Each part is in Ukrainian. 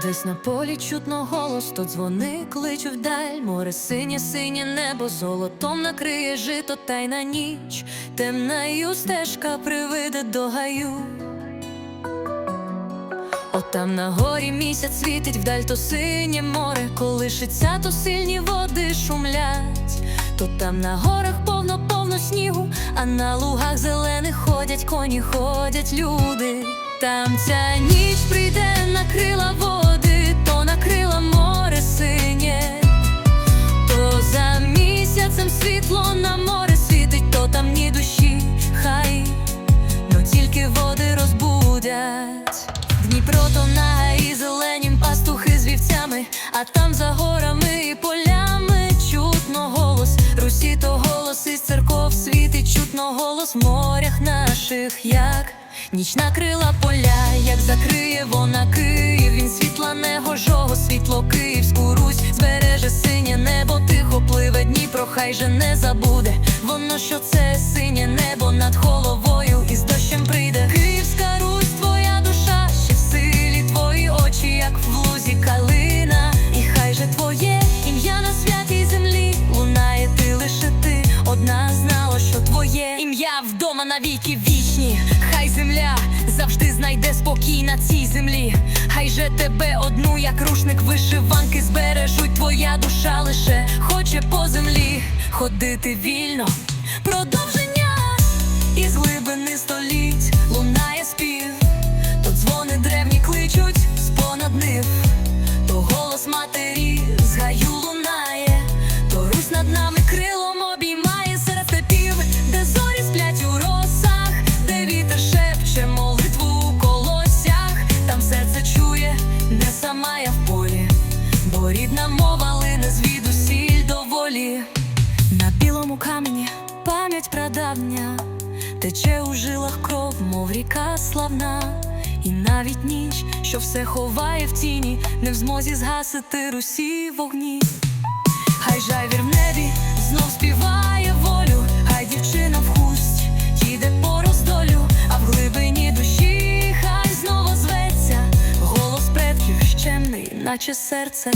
Десь на полі чутно голос, то дзвони кличуть вдаль, море синє, синє небо, золотом накриє жито, та й на ніч. Темною стежка привиде до гаю. От там на горі місяць світить вдаль, то синє море, колишиться, то сильні води шумлять, то там на горах повно, повно снігу, а на лугах зелених ходять коні, ходять люди. Там ця ніч прийде, накрила води, а там за горами і полями чутно голос, Русі то голос із церков світить, чутно голос в морях наших, як ніч накрила поля, як закриє вона Київ, він світла негожого, світло Київську Русь, збереже синє небо, тихо пливе Дніпро, хай же не забуде, воно що це синє небо над головою, вдома навіки вічні, хай земля завжди знайде спокій на цій землі, хай же тебе одну, як рушник вишиванки, збережуть твоя душа лише. Хоче по землі ходити вільно, продовження рідна мова лине звідусіль до волі. На білому камені пам'ять прадавня, тече у жилах кров, мов ріка славна, і навіть ніч, що все ховає в тіні, не в змозі згасити русі вогні. Хай жайвір в небі знов співає волю, хай дівчина в хусть їде по роздолю, а в глибині душі хай знову зветься голос предків щемний, наче серце.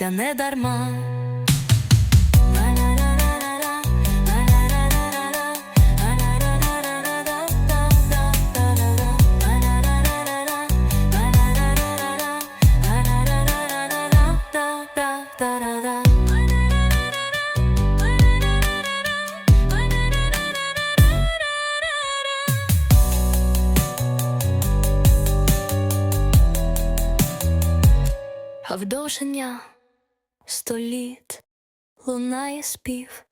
Століття не дарма. Вдовження сто літ лунає спів.